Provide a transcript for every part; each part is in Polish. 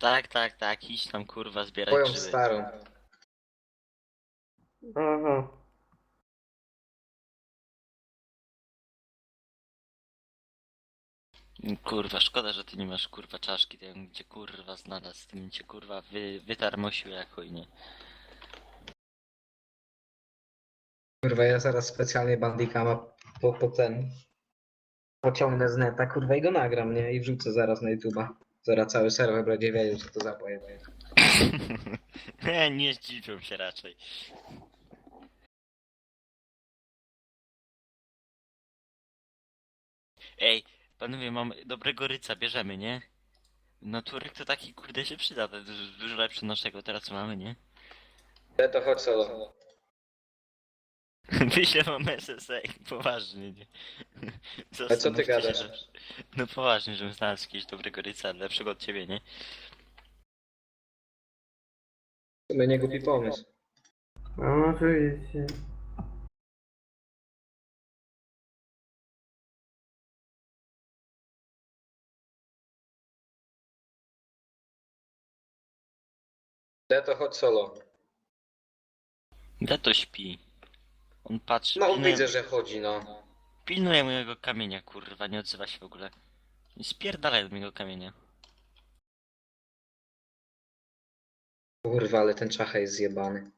Tak, tak, tak, idź tam kurwa zbierać Twoją grzyby. starą. Aha. Kurwa, szkoda, że ty nie masz kurwa czaszki, to ja bym cię kurwa znalazł, ty bym cię kurwa wy, wytarmosił jak nie? Kurwa, ja zaraz specjalnie bandikama po, po ten pociągnę z neta, kurwa, i go nagram, nie? I wrzucę zaraz na YouTube'a. Zaraz cały serwer będzie wiedział, co to za pojebanie. Nie, zdziwią się raczej. Ej, panowie, mam dobrego ryca, bierzemy, nie? No turek to taki kurde się przyda, to jest dużo lepszy od naszego teraz co mamy, nie? Ale to chodź solo. Wyślę wam SSA, poważnie, nie? Ale co ty Zastanówcie się gadasz? dobrze. No poważnie, żebym znalazł jakiegoś dobrego ryca, lepszego od ciebie, nie? Sumie nie głupi pomysł. No oczywiście. Ale to chodź solo. Gdzie to śpi? On patrzy, No widzę, że chodzi, no. Pilnuje mojego kamienia, kurwa, nie odzywa się w ogóle. I spierdalaj od mojego kamienia. Kurwa, ale ten czacha jest zjebany.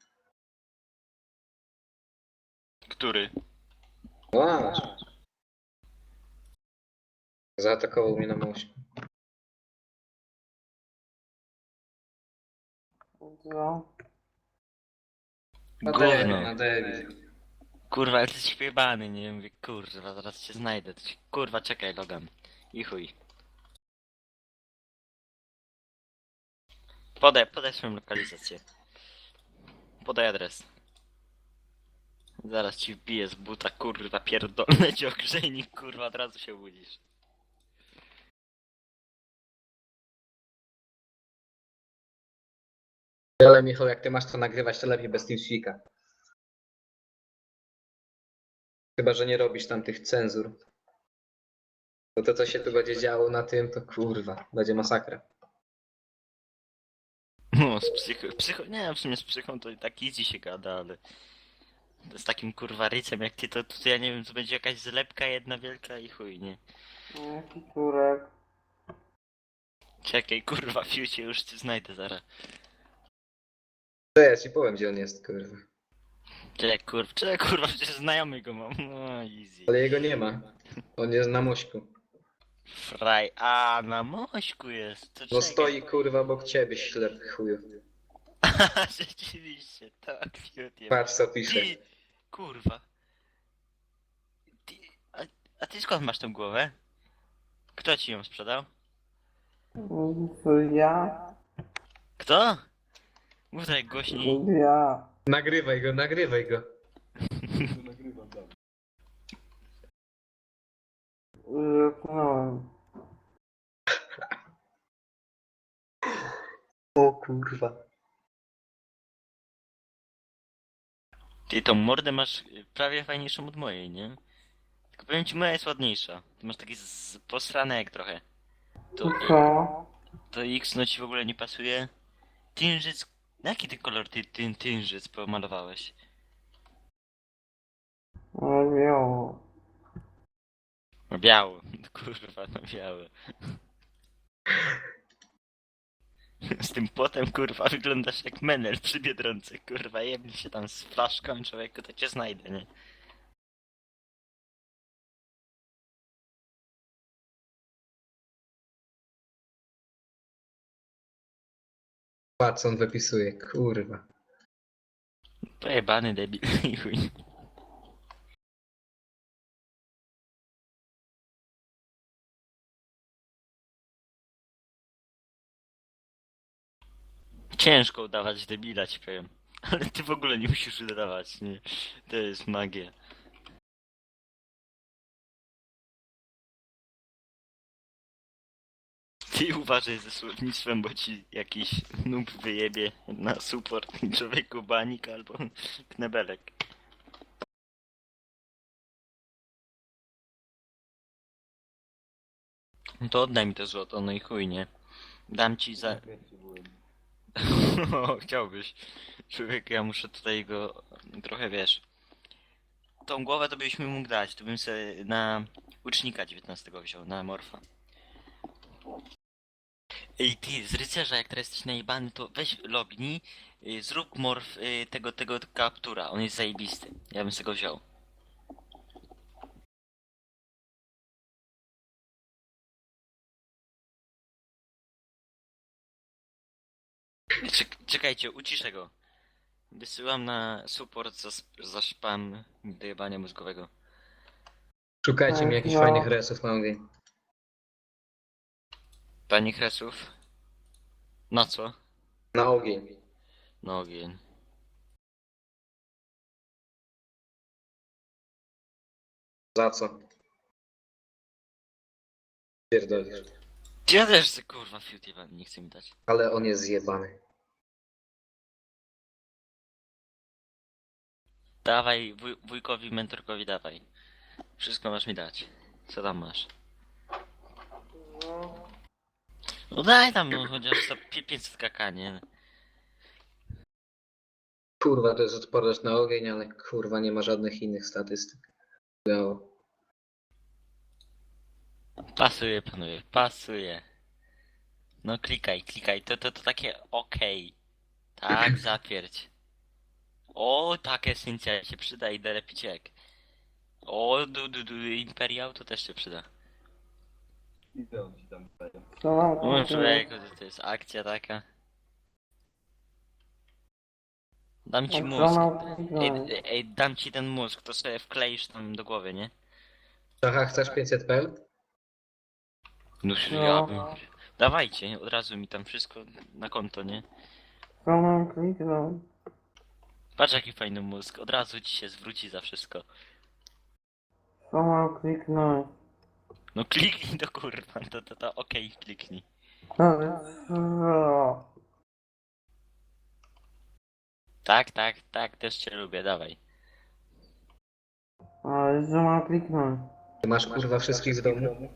Który? Wow. Zaatakował mnie na moście. Debil, Gówno. na debil. Kurwa, jesteś pojebany, nie? Mówię, kurwa, zaraz cię znajdę. Kurwa, czekaj, Logan. I chuj. Podaj, podaj swoją lokalizację. Podaj adres. Zaraz ci wbiję z buta, kurwa, pierdolę ci ogrzejnik, kurwa, od razu się budzisz. Ale Michał, jak ty masz to nagrywać, to lepiej bez TeamSpeak'a. Chyba, że nie robisz tam tych cenzur. Bo to, co się tu będzie działo na tym, to kurwa, będzie masakra. No, z psycho, psycho, nie, w sumie z psychą to i tak easy się gada, ale... To z takim kurwa rycem jak ty, to, to ja nie wiem, to będzie jakaś zlepka jedna wielka i chuj, nie? Jaki turek? Czekaj, kurwa, fiucie, już cię znajdę zaraz. To ja ci powiem, gdzie on jest, kurwa. Czekaj, kurwa, czekaj, kurwa, przecież znajomy go mam. No, easy. Ale jego nie ma. On jest na mośku. Fraj, a na mośku jest, to No czekaj. stoi kurwa obok ciebie, ślepy chuju. Rzeczywiście, tak, fiut Patrz co pisze. Ty, kurwa. Ty, a, a ty skąd masz tą głowę? Kto ci ją sprzedał? Ja? Kto? Mów tak głośniej. Ja. Nagrywaj go, nagrywaj go. Rzeknąłem. O kurwa. Ty tą mordę masz y, prawie fajniejszą od mojej, nie? Tylko powiem ci, moja jest ładniejsza. Ty masz taki z... posrany jak trochę. To, Co? to X no ci w ogóle nie pasuje. Tynżyc... Na jaki ty kolor ty, ty tynżyc pomalowałeś? No miało. No biały. Kurwa, no biały. Z tym potem, kurwa, wyglądasz jak menel przy Biedronce, kurwa, jebnij się tam z flaszką, człowieku, to cię znajdę, nie? Patrz on wypisuje, kurwa. Pojebany debil chuj. Ciężko udawać debila, ci powiem. Ale ty w ogóle nie musisz udawać, nie? To jest magia. Ty uważaj ze słownictwem, bo ci jakiś noob wyjebie na support człowieku banik albo knebelek. No to oddaj mi to złoto, no i chuj, nie? Dam ci za... o, chciałbyś. Człowiek, ja muszę tutaj go trochę, wiesz... Tą głowę to byś mi mógł dać, to bym sobie na ucznika 19 wziął, na morfa. Ej ty, z rycerza, jak teraz jesteś najebany, to weź lognij, y, zrób morf y, tego, tego kaptura, on jest zajebisty. Ja bym sobie go wziął. Czek- czekajcie, uciszę go. Wysyłam na support za, sp- za spam dojebania mózgowego. Szukajcie mi jakichś no. fajnych resów na ogień. Pani Kresów? Na co? Na ogień. Na ogień. Za co? Pierdolisz. Ja też chcę, kurwa, fiut jebany, nie chcę mi dać. Ale on jest zjebany. Dawaj, wuj, wujkowi, mentorkowi dawaj. Wszystko masz mi dać. Co tam masz? No. No daj tam, no chociaż to pi- 500 kk, nie? Kurwa, to jest odporność na ogień, ale kurwa nie ma żadnych innych statystyk. No. Pasuje, panowie, pasuje. No klikaj, klikaj, to, to, to takie okej. Tak, zatwierdź. O, tak, esencja się przyda i delepiciek. O, du, du, du, imperiał to też się przyda. Co mam O, kliknąć? człowieku, to- to jest akcja taka. Dam ci Jak mózg. Ej, ej, dam ci ten mózg, to sobie wkleisz tam do głowy, nie? Aha, chcesz 500 pel? No, No. ja bym... Dawajcie, od razu mi tam wszystko na konto, nie? Mam kliknąć? Patrz jaki fajny mózg, od razu ci się zwróci za wszystko. Co mam kliknąć? No kliknij to kurwa, to to to okej, kliknij. Ale co? Tak, tak, tak, też cię lubię, dawaj. Ale co mam kliknąć? Ty masz kurwa wszystkich w domu?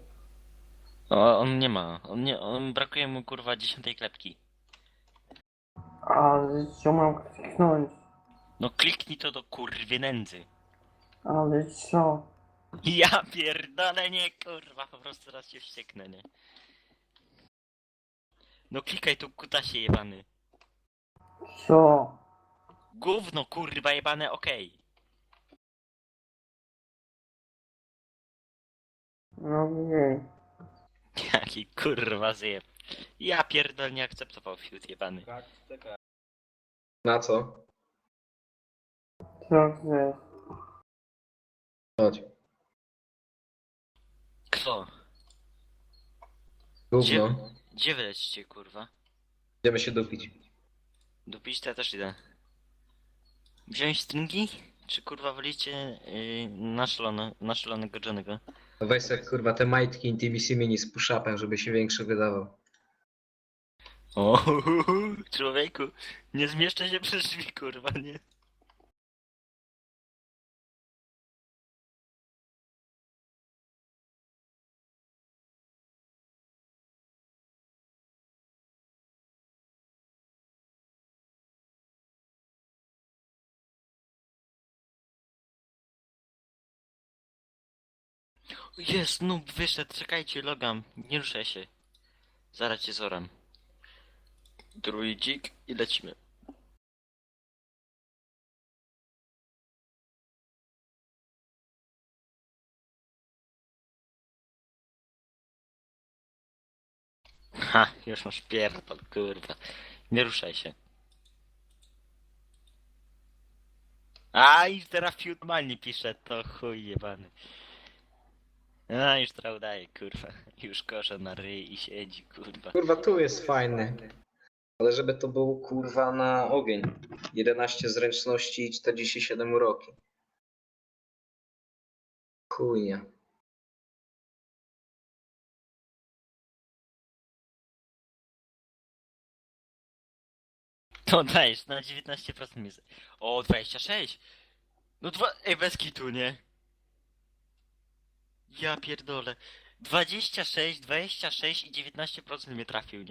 O, on nie ma, on nie, on brakuje mu kurwa dziesiątej klepki. Ale co mam kliknąć? No kliknij to do kurwy nędzy. Ale co? Ja pierdolę, nie kurwa, po prostu raz się wścieknę, nie? No klikaj tu kutasie jebany. Co? Gówno kurwa jebane, okej. No nie. Jaki kurwa zjeb. Ja pierdol nie akceptował fiut jebany. Na co? Co chcesz? Chodź. Kto? Gówno. Gdzie wylecicie kurwa? Idziemy się dupić. Dupić to ja też idę. Wziąć stringi? Czy kurwa wolicie yy, naszalone, naszalonego Johnnego? Weź sobie kurwa te majtki Intimacy Mini z push-upem, żeby się większy wydawał. O, człowieku, nie zmieszczę się przez drzwi, kurwa, nie? Jest, no wyszedł, czekajcie, logam, nie ruszaj się. Zaraz cię zoram. Druidzik i lecimy. Ha, już masz pierdol, kurwa. Nie ruszaj się. A, już teraz feudalnie pisze, to chuj jebany. A, już teraz udaje, kurwa. Już kosze na ryj i siedzi, kurwa. Kurwa, tu jest fajny. Ale żeby to było kurwa na ogień. 11 zręczności i 47 uroki. Chujnia. To dajesz, na 19% jest. O, 26! No dwa... Ej, bez kitu, nie? Ja pierdolę. 26, 26 i 19% mnie trafił, nie?